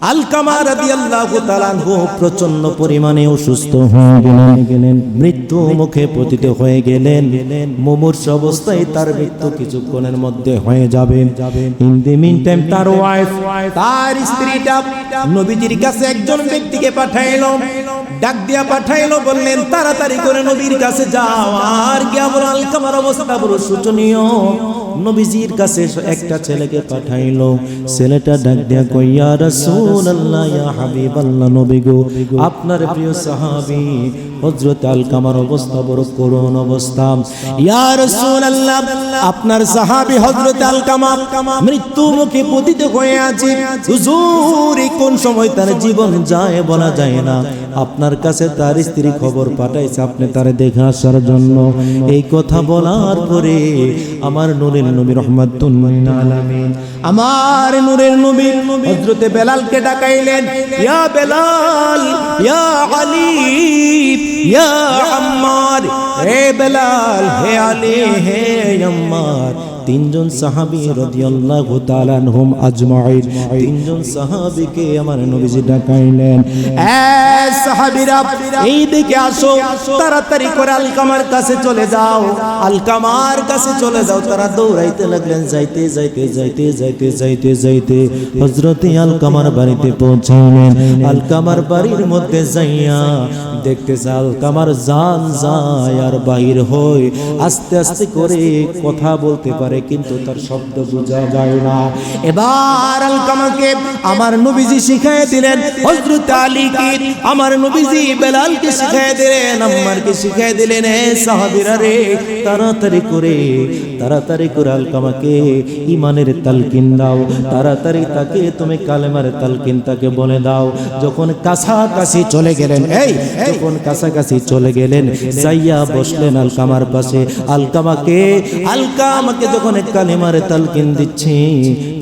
আলকামা রাদিয়াল্লাহু তাআলা আনহু প্রচণ্ড পরিমাণে অসুস্থ হয়ে গেলেন। মৃত্যু মুখে পতিত হয়ে গেলেন। মুমূর্ষ অবস্থায় তার মৃত্যু কিছুক্ষণের মধ্যে হয়ে যাবে। ইন দি মিন টাইম তার ওয়াইফ তার স্ত্রীটা নবীজির কাছে একজন ব্যক্তিকে পাঠাইলো। ডাক দিয়া পাঠাইলো, বললেন, তাড়াতাড়ি করে নবীর কাছে যাও, আর গিয়া বল আলকামার অবস্থা বড় শোচনীয়। নবীজির কাছে একটা ছেলেকে পাঠাইলো। ছেলেটা ডাক দিয়া কইয়া রাসূলুল্লাহ, ইয়া হাবিবাল্লাহ, নবী গো, আপনার প্রিয় সাহাবী, হযরত আলকামার অবস্থা বড় করুণ অবস্থা। ইয়া রাসূলুল্লাহ, আপনার সাহাবী হযরত আলকামা মৃত্যু মুখে পতিত হয়ে আছে। হুজুর কোন সময় তার জীবন যায় বলা যায় না। আপনার কাছে তার স্ত্রী খবর পাঠাইছে, আপনি তারে দেখে আসার জন্য। এই কথা বলার পরে আমার নূরের নবী রহমাতুল আমার নূরের নবী হযরতে বেলালকে ডাকাইলেন, ইয়া বেলাল, ইয়া আলী ইয়া আম্মার, হে বেলাল, হে আলী, হে আম্মার। তিনজন সাহাবী রাদিয়াল্লাহু তাআলা আনহুম আজমাইন। তিনজন সাহাবীকে আমার নবীজি ডাকাইলেন। এ সাহাবীরা এই দিকে আসো, তাড়াতাড়ি করে আলকামার কাছে চলে যাও। আলকামার কাছে চলে যাও, তারা দৌড়াইতে লাগলেন, যাইতে যাইতে যাইতে যাইতে যাইতে যাইতে। হযরতে আলকামার বাড়িতে পৌঁছালেন। আলকামার বাড়ির মধ্যে যাইয়া দেখতেছে আলকামার জান যায় আর বাহির হয় আস্তে আস্তে করে কথা বলতে পারে, কিন্তু তার শব্দ বোঝা যায় না। এবার আলকামাকে আমার নবীজি শিখাই দিলেন, হযরত আলীকে, আমার নবীজি বেলালকে শিখাই দিলেন, আম্মারকে শিখাই দিলেন হে সাহাবীরা রে, তাড়াতাড়ি করে তাড়াতাড়ি করে আলকামাকে ইমানের তালকিন দাও, তাড়াতাড়ি তাকে তুমি কালেমার তালকিন তাকে বলে দাও। যখন কাছাকাছি চলে গেলেন, এই যখন কাছাকাছি চলে গেলেন, যাইয়া বসলেন আলকামার পাশে। আলকামাকে আলকামাকে যখন কালেমার তালকিন দিচ্ছে,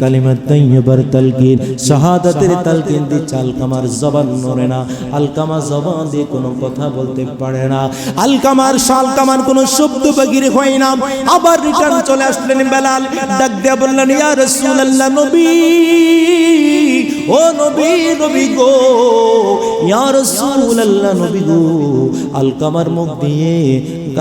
কালিমার তাইয়্যিবার তালকিন, শাহাদাতের তালকিন দিচ্ছে, আলকামার জবান নড়ে না। আলকামা জবান দিয়ে কোনো কথা বলতে পারে না। আলকামার শালকামার কোনো শব্দ বাগির হয় না। আবার রিটার্ন চলে আসলেন বেলাল। ডাক দিয়া বললেন, ইয়া রাসূলুল্লাহ, নবী! ও নবী নবী গো ইয়া রাসূলুল্লাহ নবী গো আলকামার মুখ দিয়ে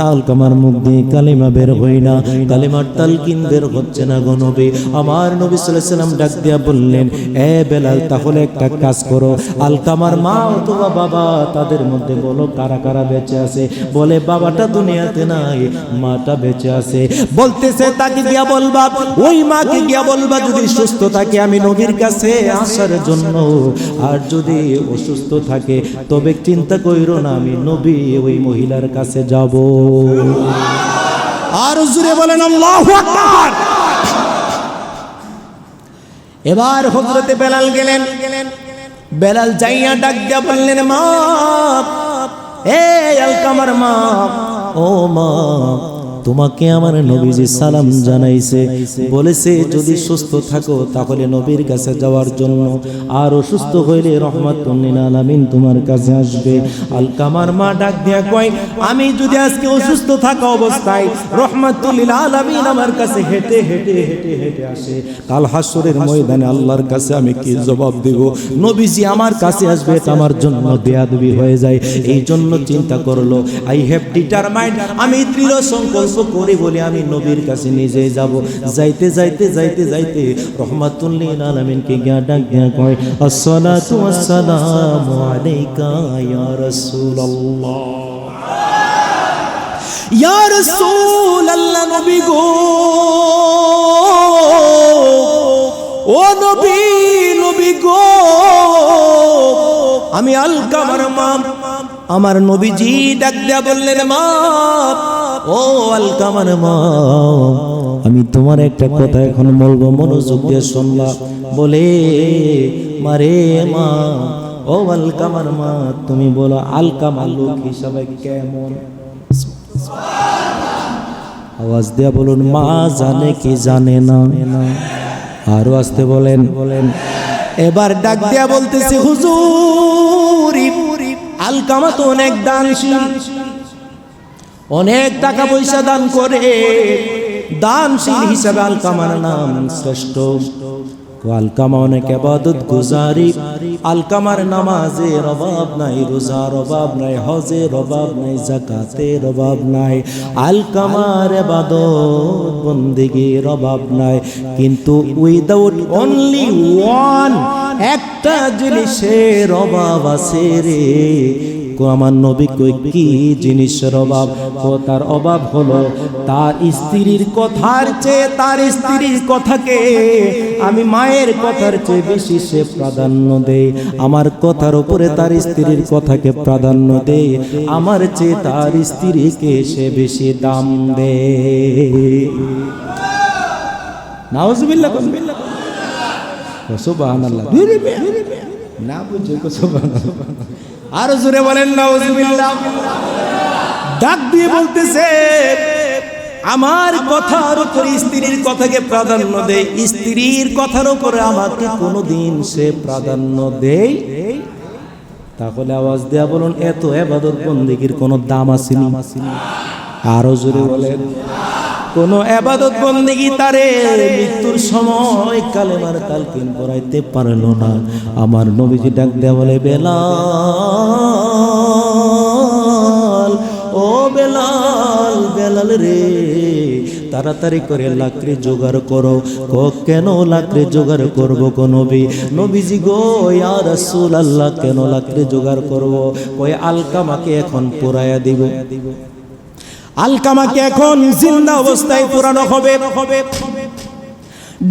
আলকামার মুখ দিয়ে কালিমা বের হই না। কালিমার তালকিন বের হচ্ছে না গো নবী। আমার নবী সাল্লাল্লাহু সাল্লাম ডাক দিয়া বললেন, এ বেলাল, তাহলে একটা কাজ করো। আলকামার মা অথবা বাবা, তাদের মধ্যে বলো কারা কারা বেঁচে আছে। বলে, বাবাটা দুনিয়াতে নাই, মাটা বেঁচে আছে। বলতেছে, তাকে গিয়া বলবা, ওই মাকে গিয়া বলবা, যদি সুস্থ থাকে, আমি নবীর কাছে আসার জন্য। আর যদি অসুস্থ থাকে, তবে চিন্তা কইরো না, আমি নবী, ওই মহিলার কাছে যাব। আর জুড়ে বলেন এবার হজরতে বেলাল গেলেন। বেলাল যাইয়া ডাক দিয়া বললেন মা এ আলকামার মা ও মা তোমাকে আমার নবীজি সালাম জানাইছে। বলেছে, যদি সুস্থ থাকো, তাহলে নবীর কাছে যাওয়ার জন্য আর অসুস্থ হইলে রহমাতুল্লিল আলামিন তোমার কাছে আসবে। আলকামার মা ডাক দিয়া কয়, আমি যদি আজকে অসুস্থ থাকা অবস্থায় রহমাতুল্লিল আলামিন আমার কাছে হেঁটে হেঁটে হেঁটে হেঁটে আসে, কাল হাসরের ময়দানে আল্লাহর কাছে আমি কি জবাব দেব? নবীজি আমার কাছে আসবে, এটা আমার জন্য বেয়াদবি হয়ে যায়। এই জন্য চিন্তা করল। আই হ্যাভ ডিটারমাইন্ড, আমি দৃঢ় সংকল্প করি বলে আমি নবীর কাছে নিজে যাব। যাইতে যাইতে যাইতে যাইতে রহমাতুল্লিল আলামিনকে গিয়া ডাক দিয়া কয়, আসসালাতু আসসালামু আলাইকা ইয়া রাসূলুল্লাহ। ইয়া রাসূলুল্লাহ নবী গো। ও নবী নবী গো। আমি আলকামার মা আমার নবীজি ডাক দিয়া বললেন, মা ও আলকামার মা আমি তোমার একটা কথা এখন বলব, মনোযোগ দিয়ে শুনলা বলে, মারে মা, ও আলকামার মা, তুমি বলো আলকামা লোক হিসাবে কেমন? আওয়াজ দিয়া বলুন, মা জানে কি জানে না। আরও আসতে বলেন বলেন এবার ডাক দিয়া বলতেছে, হুজুর আলকামা তো অনেক দানশীল। অনেক টাকা পয়সা দান করে দানশীল হিসাবে আলকামার নাম শ্রেষ্ঠ। আলকামা অনেক আবাদত গুজারি। আলকামার নামাজের অভাব নাই রোজার অভাব নাই হজের অভাব নাই জাকাতের অভাব নাই। আলকামার আবাদত বন্দিগির অভাব নাই। কিন্তু উইদাউট অনলি ওয়ান একটা জিনিসের অভাব আছে রে। আমার নবী কি জিনিসের অভাব? ও, তার অভাব হলো তার স্ত্রীর কথার চেয়ে তার স্ত্রীর কথাকে আমি মায়ের কথার চেয়ে বেশি সে প্রাধান্য দেয়। আমার কথার উপরে তার স্ত্রীর কথাকে প্রাধান্য দেয়। আমার চেয়ে তার স্ত্রীকে সে বেশি দাম দেয়। না বুঝে, সুবহানাল্লাহ। আর জোরে বলেন ডাক দিয়ে বলতেছে, আমার কথার উপর স্ত্রীর কথাকে প্রাধান্য দেয় স্ত্রীর কথার উপরে আমাকে কোনোদিন সে প্রাধান্য দেয় তাহলে আওয়াজ দেয়া বলুন, এত এবাদত বন্দিগির কোনো দাম আসেনি। আরও জোরে বলেন। কোন আবাদত বন্দিগি তারে মৃত্যুর সময় কালেমার কালকিন পড়াইতে পারল না। আমার নবীজি ডাক দেয়া বলে, বেলাল, ও বেলাল বেলাল রে, তাড়াতাড়ি করে লাকড়ি জোগাড় করো। কো, কেন লাকড়ি জোগাড় করব গো নবী? নবীজি গো, ইয়া রাসূল আল্লাহ কেন লাকড়ি জোগাড় করব? কই আলকামাকে এখন পোড়ায়া দিব। আলকামাকে এখন জিন্দা অবস্থায় পুরানো হবে।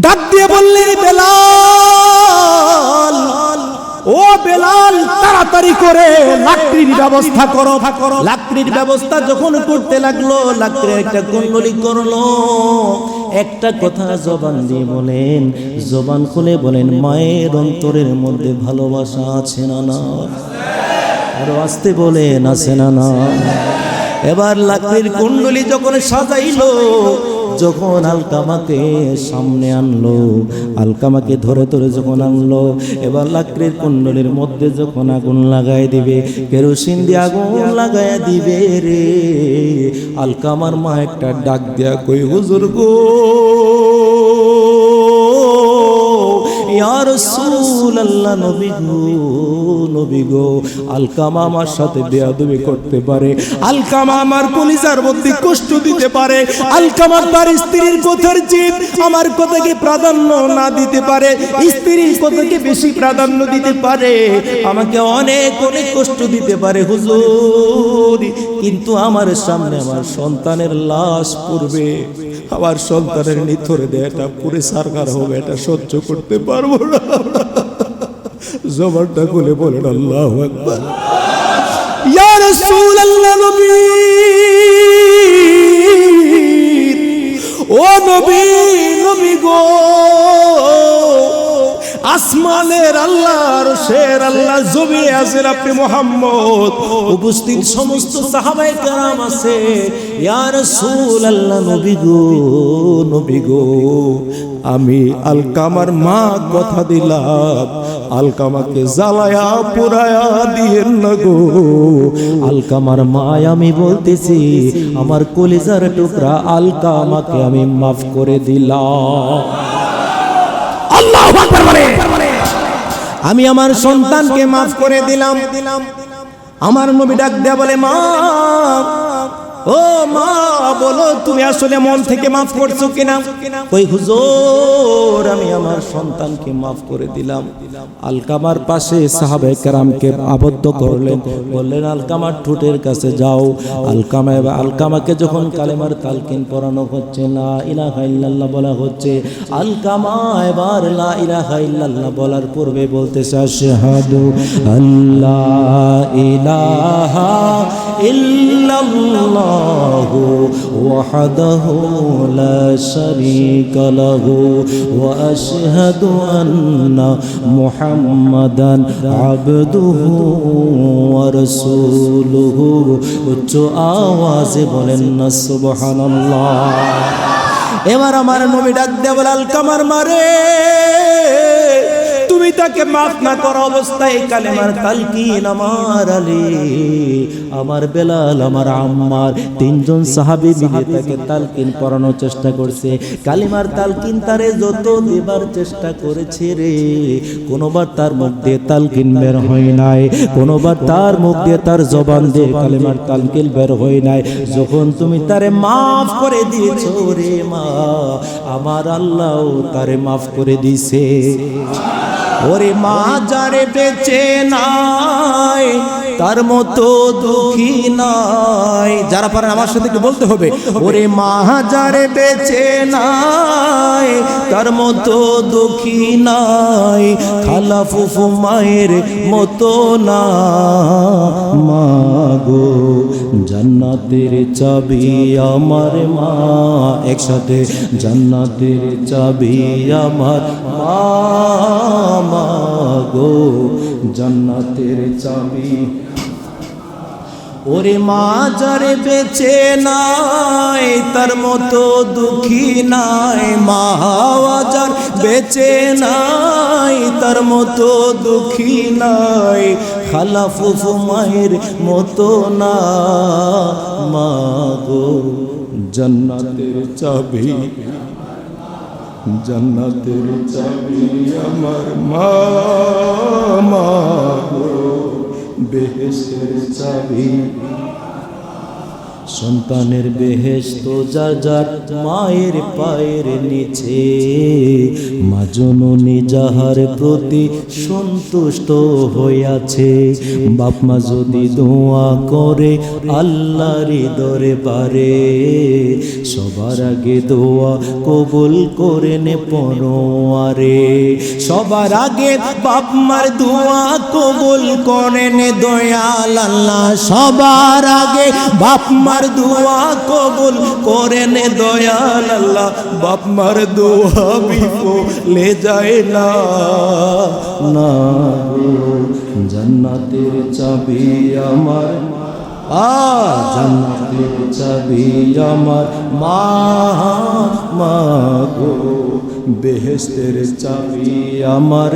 ডাক দিয়ে বললেন, বেলাল, ও বেলাল, তাড়াতাড়ি করে লাকড়ির ব্যবস্থা করো। লাকড়ির ব্যবস্থা যখন করতে লাগল লাকড়ির একটা কুণ্ডলি করল। একটা কথা জবান দিয়ে বলেন, জবান খুলে বলেন, মায়ের অন্তরের মধ্যে ভালোবাসা আছে না না? আরও আসতে বলেন, আছে না না? এবার লাকড়ির কুণ্ডলি যখন সাজাইলো, যখন আলকামাকে সামনে আনলো, আলকামাকে ধরে ধরে যখন আনলো, এবার লাকড়ির কুণ্ডলির মধ্যে যখন আগুন লাগাই দিবে, কেরোসিন দিয়ে আগুন লাগাই দিবে রে। আলকামার মা একটা ডাক দেয়া কই হুজুর গো ইয়া রাসূলুল্লাহ নবী গো নবী গো, আলকামা আমার সাথে বেয়াদবি করতে পারে, আলকামা আমার কলিজার মধ্যে কষ্ট দিতে পারে, আলকামা তার স্ত্রীর কথার জিদ আমার কথাকে প্রাধান্য না দিতে পারে, স্ত্রীর কথাকে বেশি প্রাধান্য দিতে পারে, আমাকে অনেক অনেক কষ্ট দিতে পারে, হুজুর। কিন্তু আমার সামনে আমার সন্তানের লাশ পড়বে, আমার সন্তানের নিথরে দেহটা পুরে সারকার হবে, এটা সহ্য করতে পারব না। জবানটা খুলে বলেন আল্লাহ একবার ও নবী নবী গো! আসমানের আল্লাহ আর শের আল্লাহ জমি আছেন আপনি মোহাম্মদ। উপস্থিত সমস্ত সাহাবাই কারাম আছে। ইয়া রাসূল আল্লাহ নবী গো নবী গো, আমি আলকামার মা কথা দিলাম। আলকামাকে জ্বালায়া, পুরায়া দিয়েন না গো। আলকামার মা আমি বলতেছি, আমার কলিজার টুকরা আলকামাকে আমি মাফ করে দিলাম। আল্লাহ আমি আমার সন্তানকে মাফ করে দিলাম। আমার নবী ডাক দেয়া বলে মা ও মা, বলো তুমি আসলে মন থেকে মাফ করছ কিনা? ওই হুজুর, আমি আমার সন্তানকে মাফ করে দিলাম। আলকামার পাশে সাহাবে কেরামকে আবদ্ধ করলেন। বললেন আলকামার ঠোঁটের কাছে যাও। আলকামা আলকামাকে যখন কালেমার তালকিন পড়ানো হচ্ছে না ইলাহা ইল্লাল্লাহ বলা হচ্ছে, আলকামা এবার লা ইলাহা বলার পূর্বে বলতেছে, আশহাদু আল্লাহ ইলাহা ইল্লাল্লাহু। ওয়াহদাহু লা শারীকা লাহু ওয়া আশহাদু আন্না মুহাম্মাদান আবদুহু ওয়া রাসূলুহু। উচ্চ আওয়াজে বলেন না, সুবহানাল্লাহ। এবার আমার নবী ডাক দেয়া বলে, আলকামার মারে। তুমি তাকে মাফ না করা অবস্থায় কালেমার তালকিন আমার আলী, আমার বেলাল, আমার আম্মার তিনজন সাহাবি মিলে তাকে তালকিন পড়ানোর চেষ্টা করছে। কালিমার তালকিন তারে যত দেবার চেষ্টা করেছে রে, কোনোবার তার মুখ দিয়ে তালকিন বের হয় নাই, কোনোবার তার মুখ দিয়ে তার জবান দিয়ে কালিমার তালকিন বের হয় নাই। যখন তুমি তারে মাফ করে দিয়েছ রে মা, আমার আল্লাহ তারে মাফ করে দিছে। ওরে মা যারে বেঁচে নাই, তার মতো দুঃখী নাই। যারা পারেন আমার সাথে বলতে হবে, ওরে মা যারে বেঁচে নাই তার মতো দুঃখী নাই, খালা ফুফু মায়ের মতো না। মাগো জান্নাতের চাবি আমার মা, একসাথে জান্নাতের চাবি আমার মা। মাগো জান্নাতের চাবি ওরে মা যারে বেঁচে নাই, তার মতো দুঃখী নাই, মা যার বেঁচে নাই, তার মতো দুঃখী নাই, খালা ফুফু মায়ের মতো না। মা গো, জান্নাতের চাবি জান্নাতের চাবি আমার মা। বেহেশের চাবি সন্তানের বেহেস্ত যা যার মায়ের পায়ের নিচে। মা জননী যাহার প্রতি সন্তুষ্ট হইয়াছে, বাপ মা যদি দোয়া করে আল্লাহর পারে সবার আগে দোয়া কবুল করে নে পরোয়ারে। সবার আগে বাপ মার দোয়া কবুল করে নে দয়াল আল্লাহ। সবার আগে বাপ মার দোয়া কবুল করে নে দয়াল আল্লাহ। বাপ মার দোয়া বিফলে যায় না। না জান্নাতের চাবি আমার। আ, জান্নাতের চাবি আমার। মা মা গো, বেহেস্তের চাবি আমার।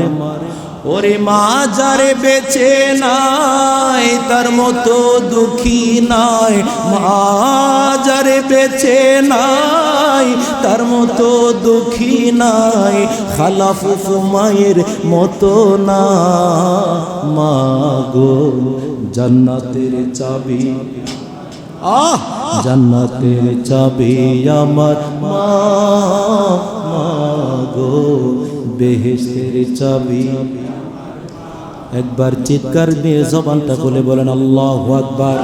ওরে মা যারে বেঁচে নাই, তার মতো দুঃখী নাই। মা যারে বেঁচে নাই, তার মতো দুঃখী নাই। খালা ফুফু মায়ের মতো না। মা গো, জান্নাতের চাবি। আহ! জান্নাতের চাবি আমার। মা মা গো, বেহেস্তের চাবি। একবার চিৎকার দিয়ে জবানটা খুলে বলেন আল্লাহ আকবার।